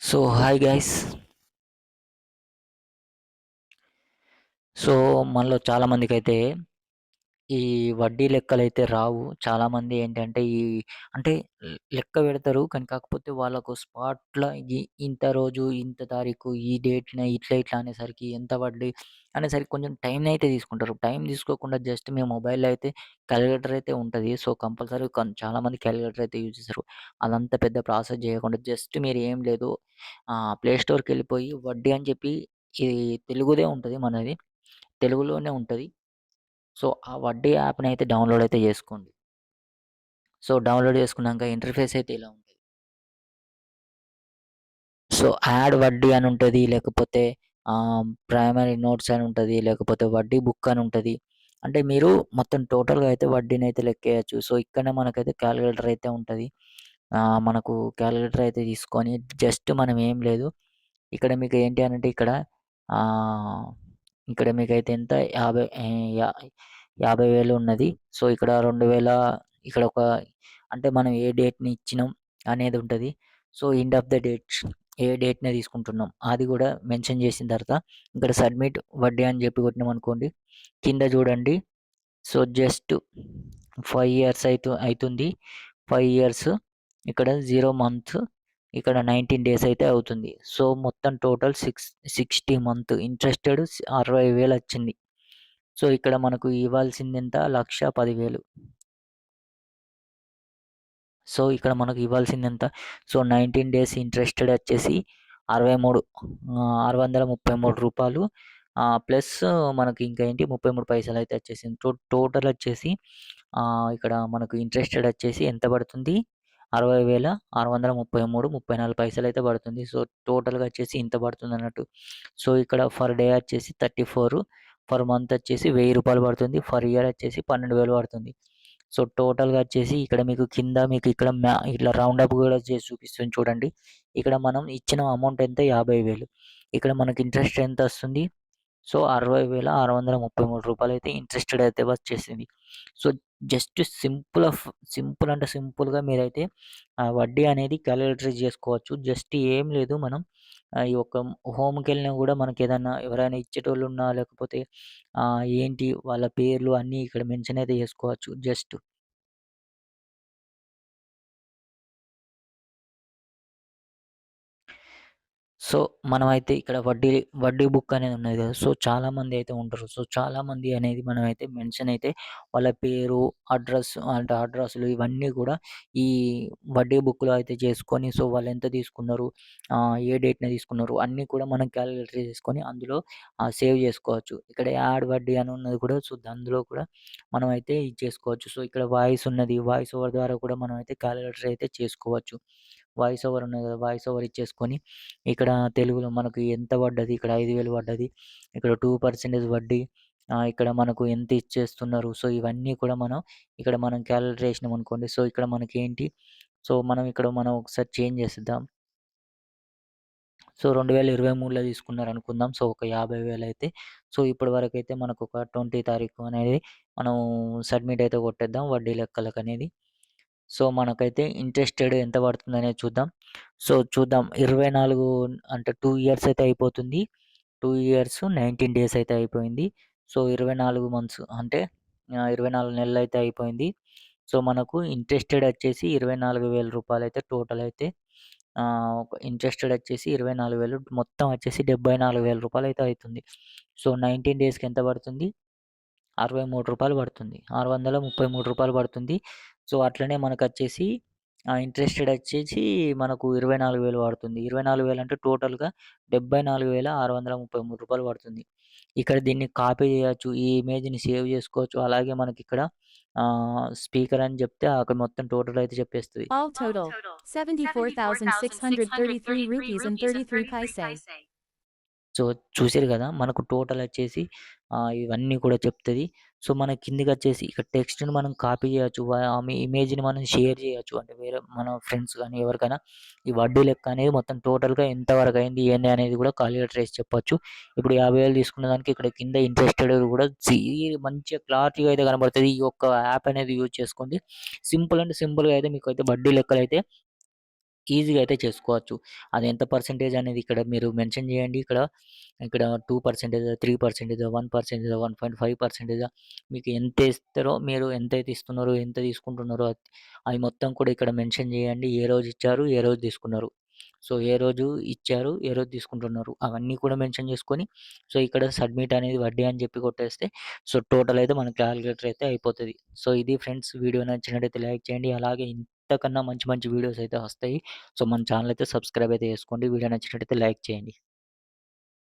So hi guys so మనలో చాలామందికైతే ఈ వడ్డీ లెక్కలైతే రావు. చాలామంది ఏంటంటే ఈ అంటే లెక్క పెడతారు. కానీ కాకపోతే వాళ్ళకు స్పాట్‌లో ఇ ఇంత రోజు, ఇంత తారీఖు, ఈ డేట్‌న ఇట్లా ఇట్లా అనేసరికి ఎంత వడ్డీ అనేసరికి కొంచెం టైంనయితే తీసుకుంటారు. టైం తీసుకోకుండా జస్ట్ మీ మొబైల్‌లో అయితే క్యాలిక్యులేటర్ అయితే ఉంటది. సో కంపల్సరీ కొన్ చాలామంది క్యాలిక్యులేటర్ అయితే యూజ్ చేస్తారు. అదంతా పెద్ద ప్రాసెస్ చేయకుండా జస్ట్ మీరు ఏం లేదు ఆహ్, ప్లే స్టోర్‌కెళ్ళిపోయి వడ్డీ అని చెప్పి ఈ తెలుగుదే ఉంటది మనది. తెలుగులోనే ఉంటది. సో, ఆ వడ్డీ యాప్ని అయితే డౌన్‌లోడ్ అయితే చేసుకోండి. సో, డౌన్‌లోడ్ చేసుకున్నాక ఇంటర్‌ఫేస్ అయితే ఇలా ఉంటుంది సో, యాడ్ వడ్డీ అని ఉంటుంది లేకపోతే ప్రైమరీ నోట్స్ అని ఉంటుంది లేకపోతే వడ్డీ బుక్ అని ఉంటుంది అంటే మీరు మొత్తం టోటల్‌గా అయితే వడ్డీని అయితే లెక్కేయొచ్చు. సో, ఇక్కడనే మనకైతే క్యాలిక్యులేటర్ అయితే ఉంటుంది మనకు క్యాలిక్యులేటర్ అయితే తీసుకొని జస్ట్ మనం ఏం లేదు. ఇక్కడ మీకు ఏంటి అనంటే ఇక్కడ ఇక్కడ మీకైతే ఎంత 50 యాభై వేలు ఉన్నది. సో, ఇక్కడ 2000 ఇక్కడ ఒక అంటే మనం ఏ డేట్‌ని ఇచ్చినాం అనేది ఉంటుంది so, end of the date ఏ డేట్‌ని తీసుకుంటున్నాం అది కూడా మెన్షన్ చేసిన తర్వాత ఇక్కడ సబ్మిట్ వడ్డీ అని చెప్పి కొట్టినాం అనుకోండి కింద చూడండి. సో, జస్ట్ ఫైవ్ ఇయర్స్ అయితు అవుతుంది ఫైవ్ ఇయర్స్ ఇక్కడ జీరో మంత్ ఇక్కడ 19 డేస్ అయితే అవుతుంది. సో, మొత్తం టోటల్ సిక్స్ 60 మంత్ ఇంట్రెస్టెడ్ అరవై వేలు వచ్చింది. సో, ఇక్కడ మనకు ఇవ్వాల్సిందంతా లక్ష పదివేలు సో, ఇక్కడ మనకు ఇవ్వాల్సిందెంత? సో, 19 డేస్ ఇంట్రెస్టెడ్ వచ్చేసి అరవై మూడు ఆరు వందల ముప్పై మూడు రూపాయలు ప్లస్ మనకి ఇంకా ఏంటి ముప్పై మూడు పైసలు అయితే వచ్చేసింది. టో టోటల్ వచ్చేసి ఇక్కడ మనకు ఇంట్రెస్టెడ్ వచ్చేసి ఎంత పడుతుంది? అరవై వేల ఆరు వందల ముప్పై మూడు ముప్పై నాలుగు పైసలు అయితే పడుతుంది. సో, టోటల్‌గా వచ్చేసి ఇంత పడుతుంది అన్నట్టు సో, ఇక్కడ ఫర్ డే వచ్చేసి 34 ఫర్ మంత్ వచ్చేసి వెయ్యి రూపాయలు పడుతుంది. ఫర్ ఇయర్ వచ్చేసి 12,000 పడుతుంది. సో, టోటల్‌గా వచ్చేసి ఇక్కడ మీకు కింద మీకు ఇక్కడ మ్యా ఇట్లా రౌండ్ అప్ కూడా చేసి చూపిస్తుంది చూడండి. ఇక్కడ మనం ఇచ్చిన అమౌంట్ ఎంత యాభై వేలు ఇక్కడ మనకి ఇంట్రెస్ట్ ఎంత వస్తుంది? సో, అరవై వేల ఆరు వందల ముప్పై మూడు రూపాయలు అయితే ఇంట్రెస్టెడ్ అయితే వచ్చేసింది. So, just simple of simple అంటే సింపుల్‌గా మీరైతే ఆ వడ్డీ అనేది కాలిక్యులేటర్ చేసుకోవచ్చు. జస్ట్ ఏం లేదు మనం ఈ యొక్క హోమ్‌కెళ్ళినా కూడా మనకి ఏదన్నా ఎవరైనా ఇచ్చేటోళ్ళు ఉన్నా లేకపోతే ఏంటి వాళ్ళ పేర్లు అన్నీ ఇక్కడ మెన్షన్ అయితే చేసుకోవచ్చు జస్ట్. సో, మనమైతే ఇక్కడ వడ్డీ వడ్డీ బుక్ అనేది ఉన్నది కదా! సో, చాలామంది అయితే ఉంటారు. సో, చాలామంది అనేది మనమైతే మెన్షన్ అయితే వాళ్ళ పేరు, అడ్రస్ అంటే అడ్రస్‌లు ఇవన్నీ కూడా ఈ వడ్డీ బుక్‌లో అయితే చేసుకొని సో, వాళ్ళు ఎంత తీసుకున్నారు, ఏ డేట్‌న తీసుకున్నారు అన్నీ కూడా మనం క్యాలిక్యులేటర్ చేసుకొని అందులో సేవ్ చేసుకోవచ్చు. ఇక్కడ యాడ్ వడ్డీ అని ఉన్నది కూడా సో, అందులో కూడా మనమైతే ఇది చేసుకోవచ్చు. సో, ఇక్కడ వాయిస్ ఉన్నది. వాయిస్ ఓవర్ ద్వారా కూడా మనమైతే క్యాలిక్యులేటర్ అయితే చేసుకోవచ్చు. వాయిస్ ఓవర్ ఉన్నది కదా! వాయిస్ ఓవర్ ఇచ్చేసుకొని ఇక్కడ తెలుగులో మనకు ఎంత పడ్డది, ఇక్కడ ఐదు వేలు పడ్డది. ఇక్కడ టూ పర్సెంటేజ్ వడ్డీ ఇక్కడ మనకు ఎంత ఇచ్చేస్తున్నారు. సో, ఇవన్నీ కూడా మనం ఇక్కడ మనం కాలిక్యులేటర్ చేసినామనుకోండి. సో, ఇక్కడ మనకి ఏంటి సో, మనం ఇక్కడ మనం ఒకసారి చేంజ్ చేసిద్దాం సో, రెండు వేల ఇరవై మూడులో తీసుకున్నారు అనుకుందాం సో, ఒక 50,000 అయితే సో, ఇప్పటి వరకైతే మనకొక 20 తారీఖు అనేది మనం సబ్మిట్ అయితే కొట్టేద్దాం వడ్డీ లెక్కలకనేది. సో, మనకైతే ఇంట్రెస్టెడ్ ఎంత పడుతుందనేది చూద్దాం. సో, చూద్దాం 24 అంటే టూ ఇయర్స్ అయితే అయిపోతుంది. టూ ఇయర్స్ 19 డేస్ అయితే అయిపోయింది. సో, 24 మంత్స్ అంటే ఇరవై నాలుగు నెలలు అయితే అయిపోయింది. సో, మనకు ఇంట్రెస్టెడ్ వచ్చేసి రూ. 24,000 రూపాయలైతే టోటల్ అయితే ఇంట్రెస్టెడ్ వచ్చేసి 24,000 మొత్తం వచ్చేసి డెబ్భై నాలుగు వేల రూపాయలు అయితే అవుతుంది సో, 19 డేస్‌కి ఎంత పడుతుంది? అరవై మూడు రూపాయలు పడుతుంది. ఆరు వందల ముప్పై మూడు రూపాయలు పడుతుంది. సో, అట్లనే మనకచ్చేసి వచ్చేసి ఇంట్రెస్టెడ్ వచ్చేసి మనకు 24,000 పడుతుంది. 24,000 అంటే టోటల్‌గా రూ. 74,633 పడుతుంది. ఇక్కడ దీన్ని కాపీ చేయొచ్చు. ఈ ఇమేజ్‌ని సేవ్ చేసుకోవచ్చు. అలాగే మనకి ఇక్కడ స్పీకర్ అని చెప్తే అక్కడ మొత్తం టోటల్ అయితే చెప్పేస్తుంది సో, చూసారు కదా! మనకు టోటల్ వచ్చేసి ఇవన్నీ కూడా చెప్తుంది సో, మన కిందకచ్చేసి ఇక్కడ టెక్స్ట్‌ని మనం కాపీ చేయొచ్చు. వ ఆమె ఇమేజ్‌ని మనం షేర్ చేయొచ్చు. అంటే వేరే మన ఫ్రెండ్స్ కానీ ఎవరికైనా ఈ వడ్డీ లెక్క అనేది మొత్తం టోటల్‌గా ఎంతవరకు అయింది, ఏంది అనేది కూడా కాలిక్యులేటర్ వేసి చెప్పొచ్చు. ఇప్పుడు యాభై వేలు తీసుకున్న దానికి ఇక్కడ కింద ఇంట్రెస్టెడ్ కూడా మంచిగా క్లారిటీగా అయితే కనబడుతుంది ఈ యొక్క యాప్ అనేది యూజ్ చేసుకోండి. సింపుల్ అంటే సింపుల్‌గా అయితే మీకు అయితే వడ్డీ అయితే ఈజీగా అయితే చేసుకోవచ్చు. అది ఎంత పర్సెంటేజ్ అనేది ఇక్కడ మీరు మెన్షన్ చేయండి. ఇక్కడ, ఇక్కడ 2% 3% 1% 1.5% మీకు ఎంత ఇస్తారో మీరు ఎంతైతే ఇస్తున్నారో, ఎంత తీసుకుంటున్నారో అవి మొత్తం కూడా ఇక్కడ మెన్షన్ చేయండి. ఏ రోజు ఇచ్చారు, ఏ రోజు తీసుకున్నారు. సో, ఏ రోజు ఇచ్చారు, ఏ రోజు తీసుకుంటున్నారు. అవన్నీ కూడా మెన్షన్ చేసుకొని సో, ఇక్కడ సబ్మిట్ అనేది వడ్డీ అని చెప్పి కొట్టేస్తే సో, టోటల్ అయితే మన క్యాలిక్యులేటర్ అయితే అయిపోతుంది సో, ఇది ఫ్రెండ్స్ వీడియో నచ్చినట్టయితే లైక్ చేయండి. అలాగే ఇంతకన్నా మంచి మంచి వీడియోస్ అయితే వస్తాయి. సో, మన ఛానల్ అయితే సబ్స్క్రైబ్ అయితే చేసుకోండి. వీడియో నచ్చినట్టయితే లైక్ చేయండి.